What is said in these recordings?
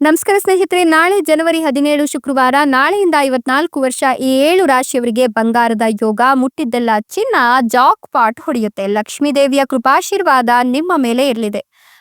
ನಮಸ್ಕಾರ ಸ್ನೇಹಿತರೆ, ನಾಳೆ ಜನವರಿ ಹದಿನೇಳು ಶುಕ್ರವಾರ, ನಾಳೆಯಿಂದ ಐವತ್ನಾಲ್ಕು ವರ್ಷ ಈ ಏಳು ರಾಶಿಯವರಿಗೆ ಬಂಗಾರದ ಯೋಗ, ಮುಟ್ಟಿದ್ದೆಲ್ಲ ಚಿನ್ನ, ಜಾಕ್ ಪಾಟ್ ಹೊಡೆಯುತ್ತೆ. ಲಕ್ಷ್ಮೀದೇವಿಯ ಕೃಪಾಶೀರ್ವಾದ ನಿಮ್ಮ ಮೇಲೆ ಇರಲಿದೆ.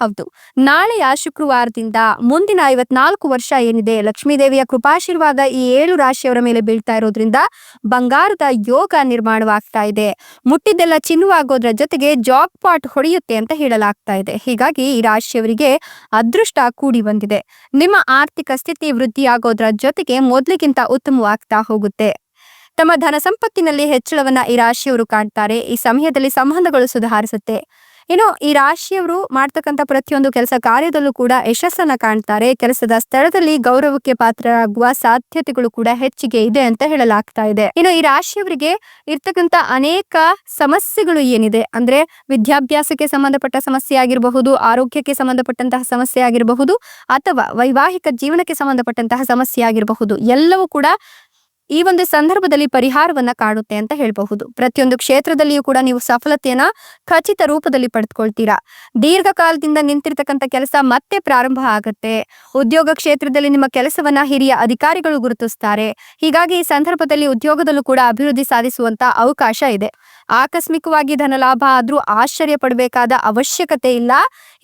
ಹೌದು. ನಾಳೆಯ ಶುಕ್ರವಾರದಿಂದ ಮುಂದಿನ ಐವತ್ನಾಲ್ಕು ವರ್ಷ ಏನಿದೆ, ಲಕ್ಷ್ಮೀದೇವಿಯ ಕೃಪಾಶೀರ್ವಾದ ಈ ಏಳು ರಾಶಿಯವರ ಮೇಲೆ ಬೀಳ್ತಾ ಇರೋದ್ರಿಂದ ಬಂಗಾರದ ಯೋಗ ನಿರ್ಮಾಣವಾಗ್ತಾ ಇದೆ. ಮುಟ್ಟಿದ್ದೆಲ್ಲ ಚಿನ್ನವಾಗೋದ್ರ ಜೊತೆಗೆ ಜಾಬ್ ಪಾಟ್ ಹೊಡೆಯುತ್ತೆ ಅಂತ ಹೇಳಲಾಗ್ತಾ ಇದೆ. ಹೀಗಾಗಿ ಈ ರಾಶಿಯವರಿಗೆ ಅದೃಷ್ಟ ಕೂಡಿ ಬಂದಿದೆ. ನಿಮ್ಮ ಆರ್ಥಿಕ ಸ್ಥಿತಿ ವೃದ್ಧಿಯಾಗೋದ್ರ ಜೊತೆಗೆ ಮೊದ್ಲಿಗಿಂತ ಉತ್ತಮವಾಗ್ತಾ ಹೋಗುತ್ತೆ. ತಮ್ಮ ಧನ ಸಂಪತ್ತಿನಲ್ಲಿ ಹೆಚ್ಚಳವನ್ನ ಈ ರಾಶಿಯವರು ಕಾಣ್ತಾರೆ. ಈ ಸಮಯದಲ್ಲಿ ಸಂಬಂಧಗಳು ಸುಧಾರಿಸುತ್ತೆ. ಇನ್ನು ಈ ರಾಶಿಯವರು ಮಾಡ್ತಕ್ಕಂಥ ಪ್ರತಿಯೊಂದು ಕೆಲಸ ಕಾರ್ಯದಲ್ಲೂ ಕೂಡ ಯಶಸ್ಸನ್ನ ಕಾಣ್ತಾರೆ. ಕೆಲಸದ ಸ್ಥಳದಲ್ಲಿ ಗೌರವಕ್ಕೆ ಪಾತ್ರರಾಗುವ ಸಾಧ್ಯತೆಗಳು ಕೂಡ ಹೆಚ್ಚಿಗೆ ಇದೆ ಅಂತ ಹೇಳಲಾಗ್ತಾ ಇದೆ. ಇನ್ನು ಈ ರಾಶಿಯವರಿಗೆ ಇರ್ತಕ್ಕಂಥ ಅನೇಕ ಸಮಸ್ಯೆಗಳು ಏನಿದೆ? ಅಂದ್ರೆ ವಿದ್ಯಾಭ್ಯಾಸಕ್ಕೆ ಸಂಬಂಧಪಟ್ಟ ಸಮಸ್ಯೆ ಆಗಿರಬಹುದು, ಆರೋಗ್ಯಕ್ಕೆ ಸಂಬಂಧಪಟ್ಟಂತಹ ಸಮಸ್ಯೆ ಆಗಿರಬಹುದು, ಅಥವಾ ವೈವಾಹಿಕ ಜೀವನಕ್ಕೆ ಸಂಬಂಧಪಟ್ಟಂತಹ ಸಮಸ್ಯೆ ಆಗಿರಬಹುದು, ಎಲ್ಲವೂ ಕೂಡ ಈ ಒಂದು ಸಂದರ್ಭದಲ್ಲಿ ಪರಿಹಾರವನ್ನ ಕಾಣುತ್ತೆ ಅಂತ ಹೇಳಬಹುದು. ಪ್ರತಿಯೊಂದು ಕ್ಷೇತ್ರದಲ್ಲಿಯೂ ಕೂಡ ನೀವು ಸಫಲತೆಯನ್ನ ಖಚಿತ ರೂಪದಲ್ಲಿ ಪಡೆದುಕೊಳ್ತೀರಾ. ದೀರ್ಘಕಾಲದಿಂದ ನಿಂತಿರ್ತಕ್ಕಂಥ ಕೆಲಸ ಮತ್ತೆ ಪ್ರಾರಂಭ ಆಗುತ್ತೆ. ಉದ್ಯೋಗ ಕ್ಷೇತ್ರದಲ್ಲಿ ನಿಮ್ಮ ಕೆಲಸವನ್ನ ಹಿರಿಯ ಅಧಿಕಾರಿಗಳು ಗುರುತಿಸ್ತಾರೆ. ಹೀಗಾಗಿ ಈ ಸಂದರ್ಭದಲ್ಲಿ ಉದ್ಯೋಗದಲ್ಲೂ ಕೂಡ ಅಭಿವೃದ್ಧಿ ಸಾಧಿಸುವಂತ ಅವಕಾಶ ಇದೆ. ಆಕಸ್ಮಿಕವಾಗಿ ಧನಲಾಭ ಆದ್ರೂ ಆಶ್ಚರ್ಯ ಪಡಬೇಕಾದ ಅವಶ್ಯಕತೆ ಇಲ್ಲ.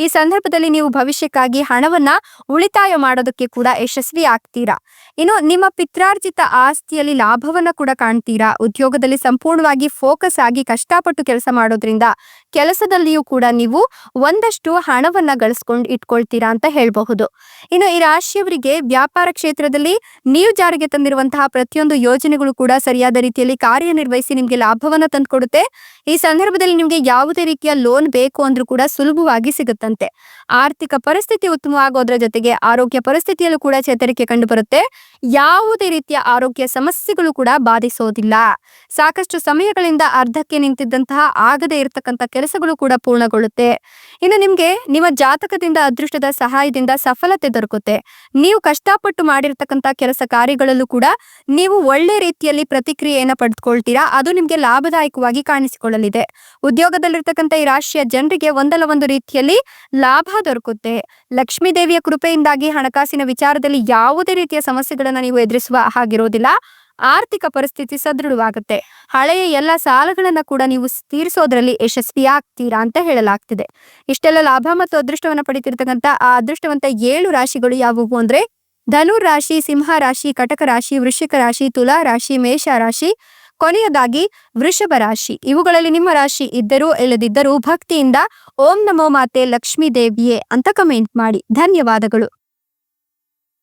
ಈ ಸಂದರ್ಭದಲ್ಲಿ ನೀವು ಭವಿಷ್ಯಕ್ಕಾಗಿ ಹಣವನ್ನ ಉಳಿತಾಯ ಮಾಡೋದಕ್ಕೆ ಕೂಡ ಯಶಸ್ವಿ ಆಗ್ತೀರಾ? ಇನ್ನು ನಿಮ್ಮ ಪಿತ್ರಾರ್ಜಿತ ಆಸ್ತಿಯಲ್ಲಿ ಲಾಭವನ್ನ ಕೂಡ ಕಾಣ್ತೀರಾ? ಉದ್ಯೋಗದಲ್ಲಿ ಸಂಪೂರ್ಣವಾಗಿ ಫೋಕಸ್ ಆಗಿ ಕಷ್ಟಪಟ್ಟು ಕೆಲಸ ಮಾಡೋದ್ರಿಂದ ಕೆಲಸದಲ್ಲಿಯೂ ಕೂಡ ನೀವು ಒಂದಷ್ಟು ಹಣವನ್ನ ಗಳಿಸ್ಕೊಂಡು ಇಟ್ಕೊಳ್ತೀರಾ ಅಂತ ಹೇಳಬಹುದು. ಇನ್ನು ಈ ರಾಶಿಯವರಿಗೆ ವ್ಯಾಪಾರ ಕ್ಷೇತ್ರದಲ್ಲಿ ನೀವು ಜಾರಿಗೆ ತಂದಿರುವಂತಹ ಪ್ರತಿಯೊಂದು ಯೋಜನೆಗಳು ಕೂಡ ಸರಿಯಾದ ರೀತಿಯಲ್ಲಿ ಕಾರ್ಯನಿರ್ವಹಿಸಿ ನಿಮ್ಗೆ ಲಾಭವನ್ನ ತಂದುಕೊಡುತ್ತೆ. ಈ ಸಂದರ್ಭದಲ್ಲಿ ನಿಮಗೆ ಯಾವುದೇ ರೀತಿಯ ಲೋನ್ ಬೇಕು ಅಂದ್ರೂ ಕೂಡ ಸುಲಭವಾಗಿ ಸಿಗುತ್ತಂತೆ. ಆರ್ಥಿಕ ಪರಿಸ್ಥಿತಿ ಉತ್ತಮವಾಗೋದ್ರ ಜೊತೆಗೆ ಆರೋಗ್ಯ ಪರಿಸ್ಥಿತಿಯಲ್ಲೂ ಕೂಡ ಚೇತರಿಕೆ ಕಂಡು ಬರುತ್ತೆ ಯಾವುದೇ ರೀತಿಯ ಆರೋಗ್ಯ ಸಮಸ್ಯೆಗಳು ಕೂಡ ಬಾಧಿಸೋದಿಲ್ಲ. ಸಾಕಷ್ಟು ಸಮಯಗಳಿಂದ ಅರ್ಧಕ್ಕೆ ನಿಂತಿದ್ದಂತಹ ಆಗದೆ ಇರತಕ್ಕಂತ ಕೆಲಸಗಳು ಕೂಡ ಪೂರ್ಣಗೊಳ್ಳುತ್ತೆ. ಇನ್ನು ನಿಮ್ಗೆ ನಿಮ್ಮ ಜಾತಕದಿಂದ, ಅದೃಷ್ಟದ ಸಹಾಯದಿಂದ ಸಫಲತೆ ದೊರಕುತ್ತೆ. ನೀವು ಕಷ್ಟಪಟ್ಟು ಮಾಡಿರ್ತಕ್ಕಂತ ಕೆಲಸ ಕಾರ್ಯಗಳಲ್ಲೂ ಕೂಡ ನೀವು ಒಳ್ಳೆ ರೀತಿಯಲ್ಲಿ ಪ್ರತಿಕ್ರಿಯೆಯನ್ನ ಪಡೆದುಕೊಳ್ತೀರಾ? ಅದು ನಿಮ್ಗೆ ಲಾಭದಾಯಕವಾಗಿ ಕಾಣಿಸಿಕೊಳ್ಳಲಿದೆ. ಉದ್ಯೋಗದಲ್ಲಿರ್ತಕ್ಕಂಥ ಈ ರಾಶಿಯ ಜನರಿಗೆ ಒಂದಲ್ಲ ಒಂದು ರೀತಿಯಲ್ಲಿ ಲಾಭ ದೊರಕುತ್ತೆ. ಲಕ್ಷ್ಮೀ ದೇವಿಯ ಕೃಪೆಯಿಂದಾಗಿ ಹಣಕಾಸಿನ ವಿಚಾರದಲ್ಲಿ ಯಾವುದೇ ರೀತಿಯ ಸಮಸ್ಯೆಗಳನ್ನ ನೀವು ಎದುರಿಸುವ ಹಾಗಿರೋದಿಲ್ಲ. ಆರ್ಥಿಕ ಪರಿಸ್ಥಿತಿ ಸದೃಢವಾಗುತ್ತೆ. ಹಳೆಯ ಎಲ್ಲ ಸಾಲಗಳನ್ನ ಕೂಡ ನೀವು ತೀರಿಸೋದ್ರಲ್ಲಿ ಯಶಸ್ವಿ ಆಗ್ತೀರಾ ಅಂತ ಹೇಳಲಾಗ್ತಿದೆ. ಇಷ್ಟೆಲ್ಲ ಲಾಭ ಮತ್ತು ಅದೃಷ್ಟವನ್ನ ಪಡಿತಿರ್ತಕ್ಕಂಥ ಆ ಅದೃಷ್ಟವಂತ ಏಳು ರಾಶಿಗಳು ಯಾವುವು ಅಂದ್ರೆ ಧನುರ್ ರಾಶಿ, ಸಿಂಹ ರಾಶಿ, ಕಟಕ ರಾಶಿ, ವೃಶ್ಚಿಕ ರಾಶಿ, ತುಲಾ ರಾಶಿ, ಮೇಷ ರಾಶಿ ಕೊನೆಯದಾಗಿ ವೃಷಭ ರಾಶಿ. ಇವುಗಳಲ್ಲಿ ನಿಮ್ಮ ರಾಶಿ ಇದ್ದರೂ ಇಲ್ಲದಿದ್ದರೂ ಭಕ್ತಿಯಿಂದ ಓಂ ನಮೋ ಮಾತೆ ಲಕ್ಷ್ಮೀ ದೇವಿಯೇ ಅಂತ ಕಮೆಂಟ್ ಮಾಡಿ. ಧನ್ಯವಾದಗಳು.